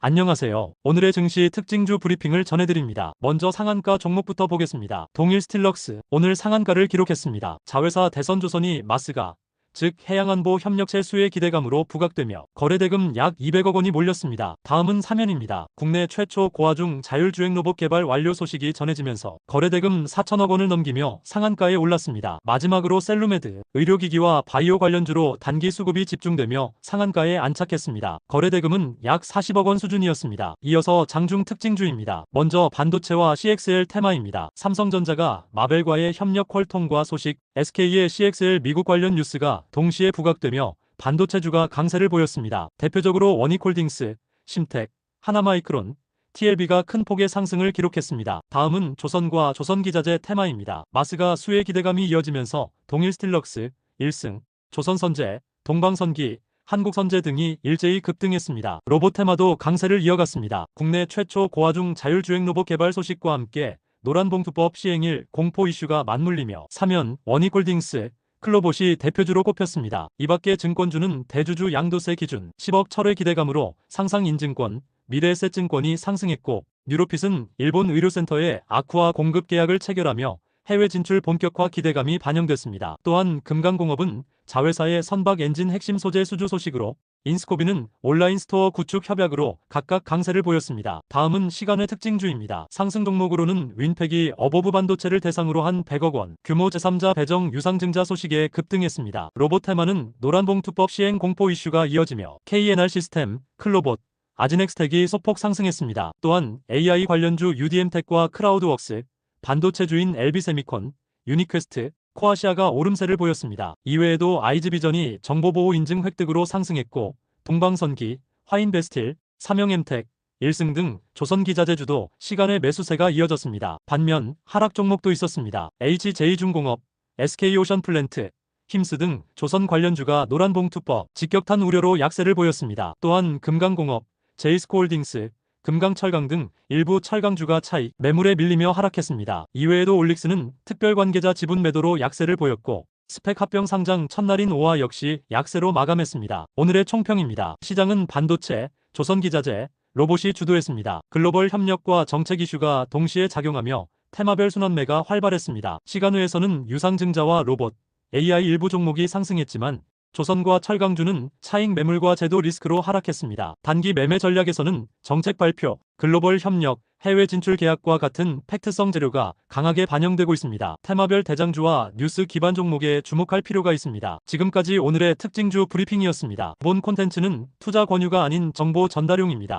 안녕하세요. 오늘의 증시 특징주 브리핑을 전해드립니다. 먼저 상한가 종목부터 보겠습니다. 동일 스틸럭스 오늘 상한가를 기록했습니다. 자회사 대선조선이 마스가 즉 해양안보 협력체 수혜 기대감으로 부각되며 거래대금 약 200억 원이 몰렸습니다. 다음은 사면입니다. 국내 최초 고화중 자율주행 로봇 개발 완료 소식이 전해지면서 거래대금 4천억 원을 넘기며 상한가에 올랐습니다. 마지막으로 셀루메드 의료기기와 바이오 관련주로 단기 수급이 집중되며 상한가에 안착했습니다. 거래대금은 약 40억 원 수준이었습니다. 이어서 장중 특징주입니다. 먼저 반도체와 CXL 테마입니다. 삼성전자가 마벨과의 협력 퀄통과 소식, SK의 CXL 미국 관련 뉴스가 동시에 부각되며 반도체주가 강세를 보였습니다. 대표적으로 원익홀딩스, 심텍, 하나마이크론, TLB가 큰 폭의 상승을 기록했습니다. 다음은 조선과 조선기자재 테마입니다. 마스가 수혜 기대감이 이어지면서 동일 스틸럭스, 1승, 조선선제, 동방선기, 한국선제 등이 일제히 급등했습니다. 로봇 테마도 강세를 이어갔습니다. 국내 최초 고화중 자율주행 로봇 개발 소식과 함께 노란봉투법 시행일 공포 이슈가 맞물리며 사면, 원익홀딩스, 클로봇이 대표주로 꼽혔습니다. 이밖에 증권주는 대주주 양도세 기준 10억 철회 기대감으로 상상인증권, 미래에셋증권이 상승했고 뉴로핏은 일본 의료센터에 아쿠아 공급 계약을 체결하며 해외 진출 본격화 기대감이 반영됐습니다. 또한 금강공업은 자회사의 선박 엔진 핵심 소재 수주 소식으로 인스코비는 온라인 스토어 구축 협약으로 각각 강세를 보였습니다. 다음은 시간의 특징주입니다. 상승 종목으로는 윈팩이 어버브 반도체를 대상으로 한 100억 원 규모 제3자 배정 유상증자 소식에 급등했습니다. 로봇 테마는 노란봉투법 시행 공포 이슈가 이어지며 KNR 시스템, 클로봇, 아지넥스텍이 소폭 상승했습니다. 또한 AI 관련주 UDM텍과 크라우드웍스, 반도체 주인 LB세미콘, 유니퀘스트, 코아시아가 오름세를 보였습니다. 이외에도 아이즈비전이 정보보호 인증 획득으로 상승했고 동방선기, 화인베스틸, 삼영엠텍, 일승 등 조선기자재주도 시간의 매수세가 이어졌습니다. 반면 하락 종목도 있었습니다. HJ중공업, SK오션플랜트, 힘스 등 조선 관련주가 노란봉투법 직격탄 우려로 약세를 보였습니다. 또한 금강공업, 제이스코홀딩스, 금강철강 등 일부 철강주가 차익 매물에 밀리며 하락했습니다. 이외에도 올릭스는 특별관계자 지분 매도로 약세를 보였고 스펙 합병 상장 첫날인 오화 역시 약세로 마감했습니다. 오늘의 총평입니다. 시장은 반도체, 조선기자재, 로봇이 주도했습니다. 글로벌 협력과 정책 이슈가 동시에 작용하며 테마별 순환매가 활발했습니다. 시간외에서는 유상증자와 로봇, AI 일부 종목이 상승했지만 조선과 철강주는 차익 매물과 제도 리스크로 하락했습니다. 단기 매매 전략에서는 정책 발표, 글로벌 협력, 해외 진출 계약과 같은 팩트성 재료가 강하게 반영되고 있습니다. 테마별 대장주와 뉴스 기반 종목에 주목할 필요가 있습니다. 지금까지 오늘의 특징주 브리핑이었습니다. 본 콘텐츠는 투자 권유가 아닌 정보 전달용입니다.